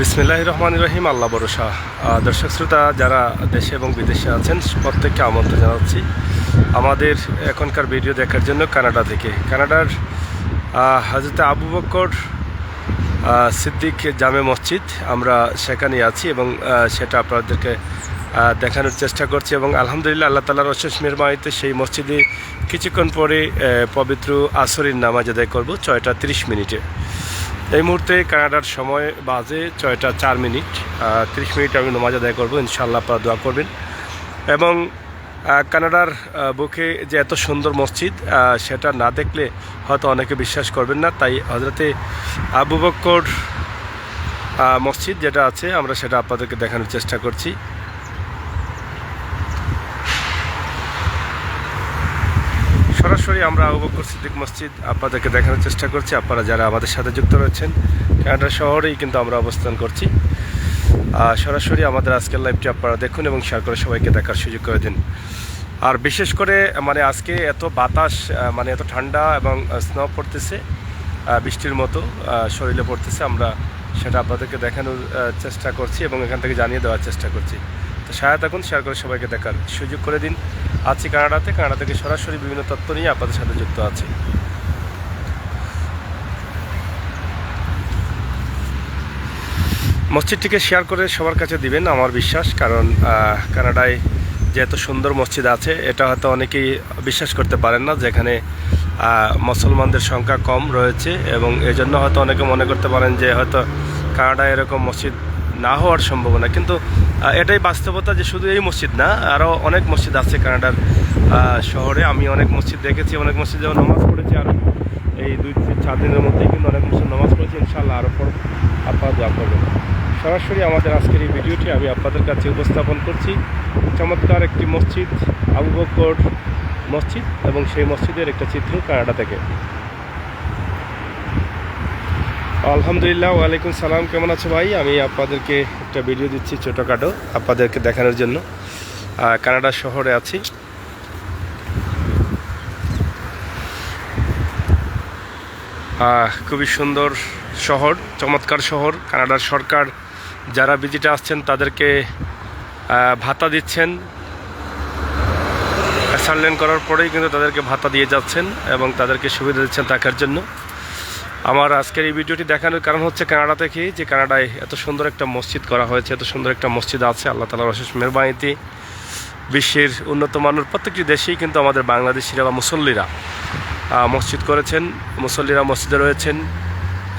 বিসমিল্লাহ রহমান রহিম আল্লাহ আহ, দর্শক শ্রোতা যারা দেশে এবং বিদেশে আছেন প্রত্যেককে আমন্ত্রণ জানাচ্ছি আমাদের এখনকার ভিডিও দেখার জন্য কানাডা থেকে। কানাডার হাজরত আবু বকর আহ, সিদ্দিক জামে মসজিদ আমরা সেখানে আছি এবং সেটা আপনাদেরকে দেখানোর চেষ্টা করছি এবং আলহামদুলিল্লাহ আল্লাহ তালার অশেষ মেহরবানিতে সেই মসজিদে কিছুক্ষণ পরে পবিত্র আসরের নামাজ আদায় করব ছয়টা তিরিশ মিনিটে। এই মুহূর্তে কানাডার সময় বাজে ছয়টা চার মিনিট তিরিশ মিনিট আমি নামাজ আদায় করব, ইনশাআল্লাহ আপনারা দোয়া করবেন। এবং কানাডার বুকে যে এত সুন্দর মসজিদ সেটা না দেখলে হয়তো অনেকে বিশ্বাস করবেন না। তাই হজরতে আবু বক্কর মসজিদ যেটা আছে, আমরা সেটা আপনাদেরকে দেখানোর চেষ্টা করছি। সরাসরি আমরা আবু বকর সিদ্দিক মসজিদ। আপনাদেরকে দেখানোর চেষ্টা করছি। আপনারা যারা আমাদের সাথে যুক্ত রয়েছেন, কানাডা শহরেই কিন্তু আমরা অবস্থান করছি। সরাসরি আমাদের আজকের লাইভটি আপনারা দেখুন এবং শেয়ার করে সবাইকে দেখার সুযোগ করে দিন। আর বিশেষ করে মানে আজকে এত বাতাস মানে এত ঠান্ডা এবং স্নো পড়তেছে বৃষ্টির মতো শরীরে পড়তেছে, আমরা সেটা আপনাদেরকে দেখানোর চেষ্টা করছি এবং এখান থেকে জানিয়ে দেওয়ার চেষ্টা করছি। তো সহায়তা থাকুন, শেয়ার করে সবাইকে দেখার সুযোগ করে দিন। আছি কানাডাতে, কানাডা থেকে সরাসরি বিভিন্ন তথ্য নিয়ে আপনাদের সাথে যুক্ত আছি। মসজিদটিকে শেয়ার করে সবার কাছে দিবেন, আমার বিশ্বাস, কারণ কানাডায় যে এত সুন্দর মসজিদ আছে, এটা হয়তো অনেকেই বিশ্বাস করতে পারেন না, যেখানে মুসলমানদের সংখ্যা কম রয়েছে, এবং এজন্য হয়তো অনেকে মনে করতে পারেন যে হয়তো কানাডায় এরকম মসজিদ না হওয়ার সম্ভাবনা। কিন্তু এটাই বাস্তবতা যে শুধু এই মসজিদ না আরও অনেক মসজিদ আছে কানাডার শহরে। আমি অনেক মসজিদ দেখেছি, অনেক মসজিদ যেমন নামাজ পড়েছি, আর এই দুই তিন চার দিনের মধ্যেই কিন্তু অনেক মসজিদ নামাজ পড়েছি ইনশাল্লাহ আরও পর আপনারা দোয়া সরাসরি আমাদের আজকের এই ভিডিওটি আমি আপনাদের কাছে উপস্থাপন করছি। চমৎকার একটি মসজিদ, আবু বকর মসজিদ এবং সেই মসজিদের একটা চিত্র কানাডা থেকে। আলহামদুলিল্লাহ, ওয়ালাইকুম সালাম। কেমন আছো ভাই? আমি আপনাদেরকে একটা ভিডিও দিচ্ছি ছোটোখাটো আপনাদেরকে দেখানোর জন্য। কানাডা শহরে আছি। খুবই সুন্দর শহর, চমৎকার শহর। কানাডার সরকার যারা ভিজিটে আসছেন, তাদেরকে ভাতা দিচ্ছেন। অ্যাসাইনমেন্ট করার পরেই কিন্তু তাদেরকে ভাতা দিয়ে যাচ্ছেন এবং তাদেরকে সুবিধা দিচ্ছেন থাকার জন্য। আমার আজকের এই ভিডিওটি দেখানোর কারণ হচ্ছে কানাডা থেকে যে কানাডায় এত সুন্দর একটা মসজিদ করা হয়েছে, এত সুন্দর একটা মসজিদ আছে, আল্লাহ তালার অশেষ মেহরবানিতে বিশ্বের উন্নত মানের প্রত্যেকটি দেশেই কিন্তু আমাদের বাংলাদেশিরা বা মুসল্লিরা মসজিদ করেছেন, মুসল্লিরা মসজিদে রয়েছেন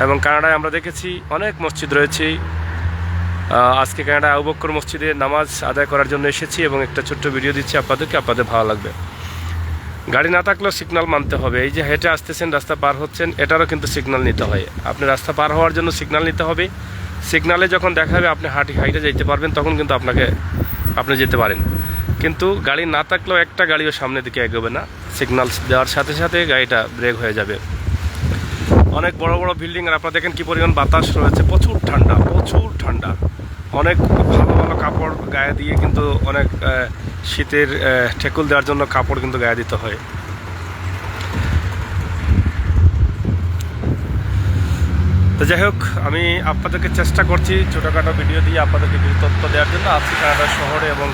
এবং কানাডায় আমরা দেখেছি অনেক মসজিদ রয়েছে। আজকে কানাডায় আবুবক্কর মসজিদে নামাজ আদায় করার জন্য এসেছি এবং একটা ছোট্ট ভিডিও দিচ্ছি, আপনাদেরকে, আপনাদের ভালো লাগবে। গাড়ি না থাকলেও সিগনাল মানতে হবে। এই যে হেঁটে আসতেছেন, রাস্তা পার হচ্ছেন, এটারও কিন্তু সিগনাল নিতে হয়। আপনি রাস্তা পার হওয়ার জন্য সিগনাল নিতে হবে। সিগনালে যখন দেখাবে আপনি হাঁটি হাইটে যেতে পারবেন, তখন কিন্তু আপনাকে আপনি যেতে পারেন। কিন্তু গাড়ি না থাকলেও একটা গাড়িও সামনের দিকে এগোবে না। সিগনাল দেওয়ার সাথে সাথে গাড়িটা ব্রেক হয়ে যাবে। অনেক বড় বড় বিল্ডিং আর আপনারা দেখেন কী পরিমাণ বাতাস রয়েছে। প্রচুর ঠান্ডা প্রচুর ঠান্ডা। অনেক ভালো ভালো কাপড় গায়ে দিয়ে কিন্তু অনেক শীতের ঠেকুল দেওয়ার জন্য কাপড় কিন্তু গায়ে দিতে হয়। তো যাই হোক, আমি আপনাদেরকে চেষ্টা করছি ছোটোখাটো ভিডিও দিয়ে আপনাদেরকে কিছু তথ্য দেওয়ার জন্য। আছি কানাডা শহরে এবং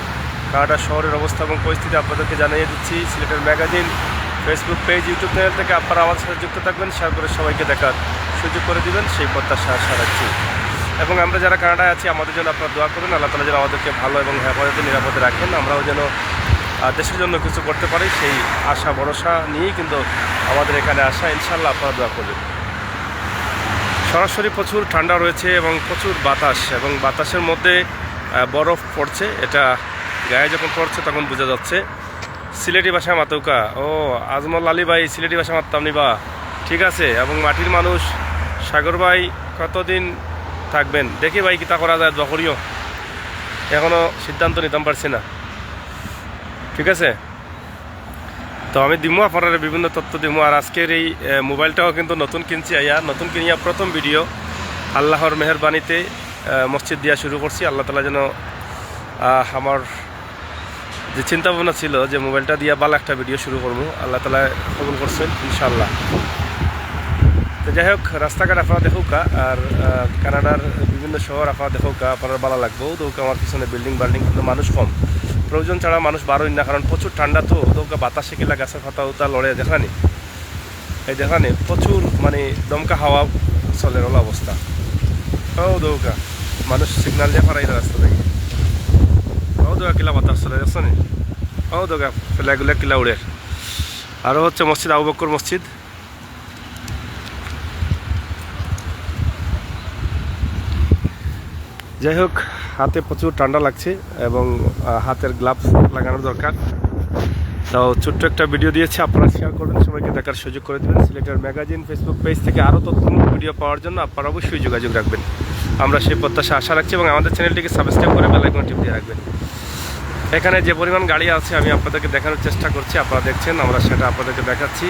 কানাডা শহরের অবস্থা এবং পরিস্থিতি আপনাদেরকে জানিয়ে দিচ্ছি। সিলেটের magazine, Facebook page, YouTube channel থেকে আপনারা আমার সাথে যুক্ত থাকবেন। শেয়ার করে সবাইকে দেখার সুযোগ করে দিবেন। সেই প্রত্যাশা আশা রাখছি। এবং আমরা যারা কানাডায় আছি, আমাদের জন্য আপনারা দোয়া করবেন। আল্লাহ তালা যেন আমাদেরকে ভালো এবং হেফাজতে নিরাপদে রাখেন। আমরাও যেন দেশের জন্য কিছু করতে পারি, সেই আশা, ভরসা নিয়েই কিন্তু আমাদের এখানে আসা। ইনশাল্লাহ আপনারা দোয়া করবেন। সরাসরি প্রচুর ঠান্ডা রয়েছে এবং প্রচুর বাতাস এবং বাতাসের মধ্যে বরফ পড়ছে। এটা গায়ে যখন পড়ছে তখন বোঝা যাচ্ছে। সিলেটি ভাষা মাতৌকা। ও, আজমল আলী ভাই, সিলেটি ভাষা মারতাম বা। ঠিক আছে। এবং মাটির মানুষ, সাগর ভাই, কতদিন থাকবেন। দেখি ভাই কিতা করা যায়, দোয়া করিও। এখনও সিদ্ধান্ত নিতাম পারছি না। ঠিক আছে? তো আমি দিমু আপনারা বিভিন্ন তথ্য দিমু। আর আজকের এই মোবাইলটাও কিন্তু নতুন কিনছি আইয়া নতুন কিনিয়া প্রথম ভিডিও। আল্লাহর মেহরবানিতে মসজিদ দিয়া শুরু করছি। আল্লাহ তালা যেন আমার যে চিন্তা ভাবনা ছিল যে মোবাইলটা দিয়া ভালো একটা ভিডিও শুরু করব, আল্লাহ তালা কবুল করছেন ইনশাল্লাহ তো যাই হোক, রাস্তাঘাট আপনারা দেখুকা আর কানাডার বিভিন্ন শহর আপনারা দেখুকা আপনার ভালো লাগবে। দৌকা আমার পিছনে বিল্ডিং বাল্ডিং কিন্তু মানুষ কম। প্রয়োজন ছাড়া মানুষ বারোই না, কারণ প্রচুর ঠান্ডা তো। দৌকা বাতাসে কিলা গাছের পাতা উতা লড়ে দেখানি এই দেখানি প্রচুর মানে দমকা হাওয়া চলে, ওলা অবস্থা। ও দৌকা মানুষ সিগনাল দিয়ে পারাই রাস্তা থেকে। ও দৌকা কিলা বাতাস চলে নি? ও দৌকা ফেলাগুলা কিলা উড়ে। আরও হচ্ছে মসজিদ, আবু বক্কর মসজিদ। যাই হোক হাতে প্রচুর ঠান্ডা লাগছে এবং হাতের গ্লাভস লাগানো দরকার। তো ছোট্ট একটা ভিডিও দিয়েছি, আপনারা শেয়ার করবেন, সবাইকে দেখার সুযোগ করে দেবেন। সিলেটের ম্যাগাজিন ফেসবুক পেজ থেকে আরও তথ্যমূলক ভিডিও পাওয়ার জন্য আপনারা অবশ্যই যোগাযোগ রাখবেন। আমরা সেই প্রত্যাশা, আশা রাখছি এবং আমাদের চ্যানেলটিকে সাবস্ক্রাইব করে বেলাইকন টিপ দিয়ে রাখবেন। এখানে যে পরিমাণ গাড়ি আছে, আমি আপনাদেরকে দেখানোর চেষ্টা করছি, আপনারা দেখছেন, আমরা সেটা আপনাদেরকে দেখাচ্ছি।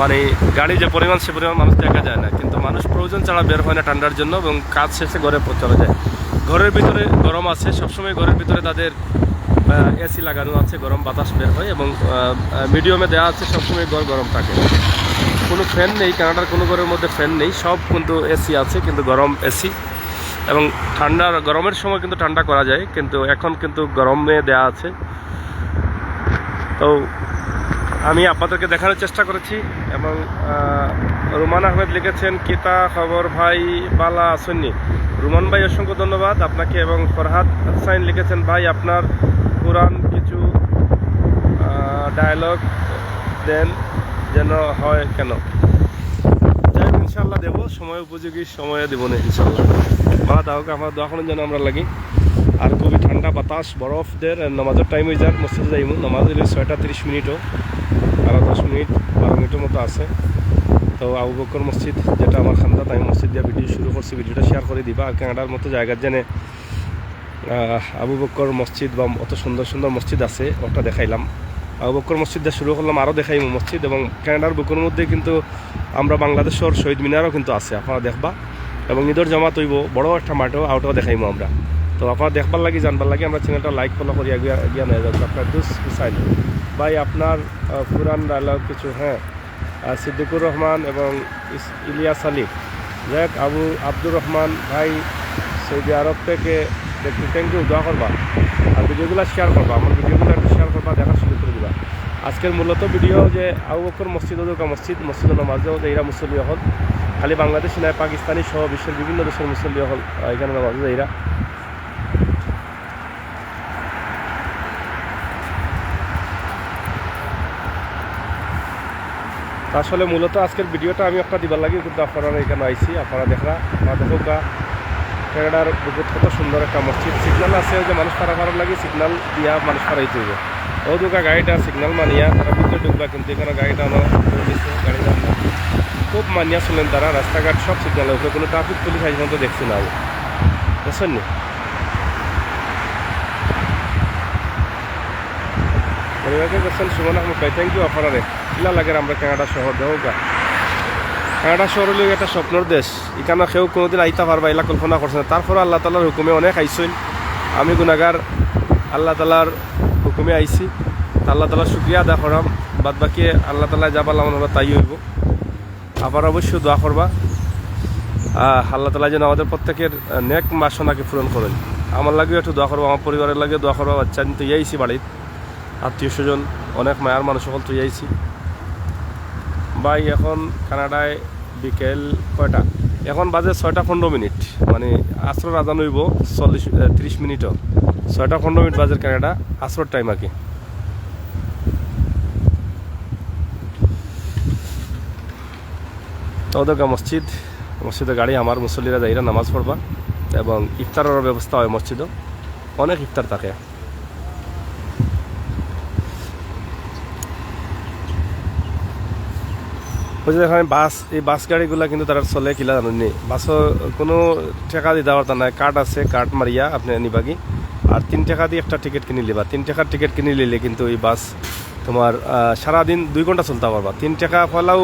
মানে গাড়ি যে পরিমাণ, সে পরিমাণ মানুষ দেখা যায় না। কিন্তু মানুষ প্রয়োজন ছাড়া বের হয় না ঠান্ডার জন্য এবং কাজ শেষে ঘরে চলে যায়। ঘরের ভিতরে গরম আছে, সবসময় ঘরের ভিতরে তাদের এসি লাগানো আছে, গরম বাতাস বের হয় এবং মিডিয়ামে দেওয়া আছে, সবসময় ঘর গরম থাকে। কোনো ফ্যান নেই কানাডার কোনো ঘরের মধ্যে ফ্যান নেই, সব কিন্তু এসি আছে, কিন্তু গরম এসি এবং ঠান্ডার, গরমের সময় কিন্তু ঠান্ডা করা যায়, কিন্তু এখন কিন্তু গরমে দেওয়া আছে। তো আমি আপনাদেরকে দেখানোর চেষ্টা করেছি এবং রুমান আহমেদ লিখেছেন, কিতা খবর ভাই বালা আসন্নি রুমান ভাই, অসংখ্য ধন্যবাদ আপনাকে এবং ফরহাদ হুসাইন লিখেছেন, ভাই, আপনার কোরআন কিছু ডায়ালগ দেন যেন হয় কেন? যাই ইনশাল্লাহ দেবো, সময় উপযোগী, সময়ে দেবো না ইনশাল্লাহ ভালো দাও, আমার দোয়া করার জন্য আমরা লাগি। আর খুবই ঠান্ডা বাতাস বরফ দের নামাজের টাইম হয়ে যাক, মসজিদে যাইমু, নামাজ ছয়টা তিরিশ মিনিটও। আরও দশ মিনিট, বারো মিনিটের মতো আছে। তো আবু বকর মসজিদ, যেটা আমার খান্দা তাই মসজিদ দিয়ে ভিডিও শুরু করছি ভিডিওটা শেয়ার করে দিবা। আর মতো জায়গার জেনে আবু বকর মসজিদ বা অত সুন্দর সুন্দর মসজিদ আছে, ওটা দেখাইলাম। আবু মসজিদ দিয়ে শুরু করলাম আরও দেখাইম মসজিদ এবং কানাডার বুকের মধ্যে কিন্তু আমরা বাংলাদেশের শহীদ মিনারও কিন্তু আছে, আপনারা দেখবা। এবং ঈদের জমা তৈব বড় একটা মাঠও, আউটও দেখাইমু আমরা। তো আপনারা দেখবার লাগে, জানবার লাগে, আমরা চ্যানেলটা লাইক ফলো করি আগে গিয়া নিয়ে আপনার ভাই, আপনার পুরান ডায়লগ কিছু হ্যাঁ। সিদ্দিকুর রহমান এবং ইলিয়াস আলী। যাই আবু আব্দুর রহমান ভাই, সৌদি আরব থেকে দেখতে থ্যাংক ইউ দোয়া করবা। আর ভিডিওগুলো শেয়ার করবা, আমার ভিডিওগুলো একটু শেয়ার করবা, দেখা শুরু করে দিবা। আজকের মূলত ভিডিও যে আবু বকর মসজিদ ওদুকা মসজিদ মসজিদ নামাজেও যে এরা মুসল্লি হল খালি বাংলাদেশি নয়, পাকিস্তানি সহ বিশ্বের বিভিন্ন দেশের মুসল্লি হল এখানে নামাজ এরা। আসলে মূলত আজকের ভিডিওটা আমি একটা দিবার লাগি, কিন্তু আপনারা এখানে আইসি, আপনারা দেখরা, আপনারা দেখো গা ক্যানাডার বহুত কত সুন্দর একটা মসজিদ। সিগন্যাল আছে যে মানুষ পারা পারার লাগে, সিগন্যাল দিয়া মানুষ পারাই তৈব ও দুকা গাড়িটা সিগন্যাল মানিয়া, তারা ভিতরে ঢুকবা কিন্তু এখানে গাড়িটা আমার গাড়িটা আমরা খুব মানিয়া শুনলেন তারা, রাস্তাঘাট সব সিগন্যাল উপরে, কোনো ট্রাফিক পুলিশ আজ পর্যন্ত দেখছি না আমি বুঝছেন নি পরিবারকে করছেন সুমন আহমদ ভাই থ্যাংক ইউ আপনারে কিলা লাগে আমরা কানাডা শহর দেহ গা কানাডা শহর হলো একটা স্বপ্নর দেশ এখানে কেউ কোনোদিন আইতা পারবা এলা কল্পনা করছে না তারপরে আল্লাহ তালার হুকুমে অনেক আইসইন আমি গুণাগার আল্লাহ তালার হুকুমে আইছি আল্লাহ তালার শুক্রিয়া আদা করাম বাদ বাকি আল্লাহ তালা যা পারলাম আমরা তাই হইব আবার অবশ্যই দোয়া করবা আল্লাহ তালা যেন আমাদের প্রত্যেকের নেক বাসনাকে পূরণ করেন আমার লাগেও একটু দোয়া করব আমার পরিবারের লাগে দোয়া করব বাচ্চা তো আইছি বাড়িত আত্মীয় স্বজন, অনেক মায়ার মানুষ সকল তুই আইছি। ভাই, এখন কানাডায় বিকেল কয়টা? এখন বাজে ছয়টা পনেরো মিনিট। মানে আসর আজান হইব চল্লিশ ত্রিশ মিনিটও। ছয়টা পনেরো মিনিট বাজে কানাডা আসর টাইম আর কি তদকা মসজিদ, মসজিদে গাড়ি আমার মুসল্লিরা যাইরা নামাজ পড়বা এবং ইফতারের ব্যবস্থা হয় মসজিদও। অনেক ইফতার থাকে। এখানে বাস, এই বাস গাড়িগুলা কিন্তু তারা চলে কিলা জানেননি বাসও কোনো টাকা দিতে পারতা নাই। কার্ড আছে, কার্ড মারিয়া আপনি নিবাগি আর তিন টাকা দিয়ে একটা টিকিট কিনে লিবা তিন টাকার টিকিট কিনে নিলে কিন্তু এই বাস তোমার সারাদিন দুই ঘণ্টা চলতে পারবা। তিন টাকা ফলাও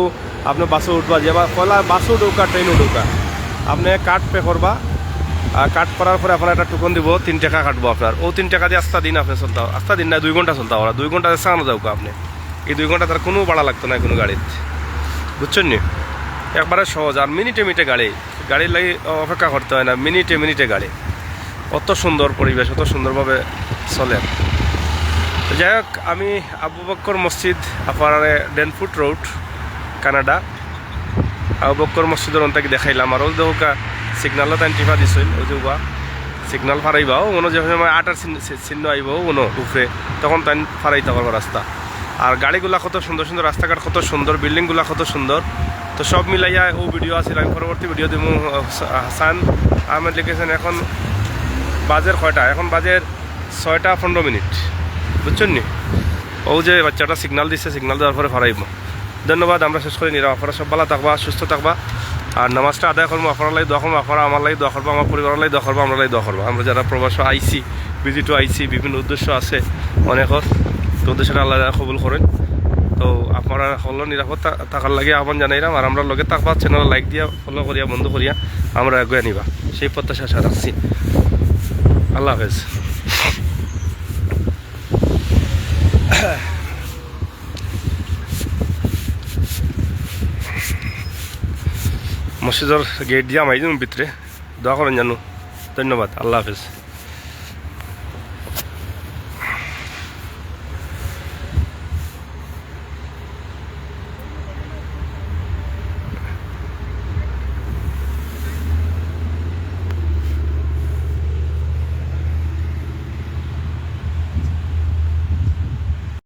আপনি বাসে উঠবা, যে বা ফলা বাসও ঢৌকা, ট্রেনও ঢৌকা। আপনি কার্ড পে করবা আর কাট করার পরে আপনার একটা টুকন দিব, তিন টাকা কাটবো আপনার। ও তিন টাকা দিয়ে আস্তা দিন আপনি চলতে আস্তা দিন না দুই ঘণ্টা চলতে পারা দুই ঘণ্টা চালানো যাও আপনি। এই দুই ঘণ্টা তার কোনো ভাড়া লাগতো না কোনো গাড়িতে। বুঝছেন নি? একবারে সহজ। আর মিনিটে মিনিটে গাড়ি। গাড়ির লাগি অপেক্ষা করতে হয় না, মিনিটে মিনিটে গাড়ি। অত সুন্দর পরিবেশ অত সুন্দরভাবে চলে। যাই হোক, আমি Abu Bakkar Masjid আপারে Danforth road, Canada. Abu Bakkar মসজিদের অন্তাকে দেখাইলাম। আর ওই দেখা সিগনালত তাই টিপা দিছিল, ওই যে উবা সিগনাল ফারাইবাও মনে যে আটার চিহ্ন- আইবাও মনো উপরে। তখন তাই ফারাইতে পারব রাস্তা। আর গাড়িগুলা কত সুন্দর সুন্দর, রাস্তাঘাট কত সুন্দর, বিল্ডিংগুলা কত সুন্দর। তো সব মিলাইয়া ও ভিডিও আছে, আমি পরবর্তী ভিডিও দিব হাসান আহমেদ লিখেছেন এখন বাজের কয়টা? এখন বাজের ছয়টা পনেরো মিনিট। বুঝছেন নি? ও যে বাচ্চাটা সিগনাল দিচ্ছে সিগনাল দেওয়ার পরে ফারাইব ধন্যবাদ, আমরা শেষ করে নিলাম আপনারা সব ভালো থাকবা, সুস্থ থাকবা। আর নামাজটা আদায় করব আপনার লাই দোয়া করব আপনারা আমার লাই দোয়া করব, আমার পরিবারের লাই দোয়া করব, আমরা লাই দোয়া করব। আমরা যারা প্রবাস আইসি ভিজিটও আইসি, বিভিন্ন উদ্দেশ্য আছে, অনেকর। তো উদ্দেশ্যটা আল্লাহ কবুল করেন। তো আপনারা হলো নিরাপদ থাকার লাগে আহ্বান জানাইলাম। আর আমরা লগে থাকবা চ্যানেল লাইক দিয়া ফলো করিয়া, বন্ধ করিয়া আমরা এগিয়ে নিবা। সেই প্রত্যাশা আশা রাখছি। আল্লাহ হাফেজ। মসজিদের গেট দিয়ে আমি ভিতরে দোয়া করেন জানো। ধন্যবাদ। আল্লাহ হাফেজ।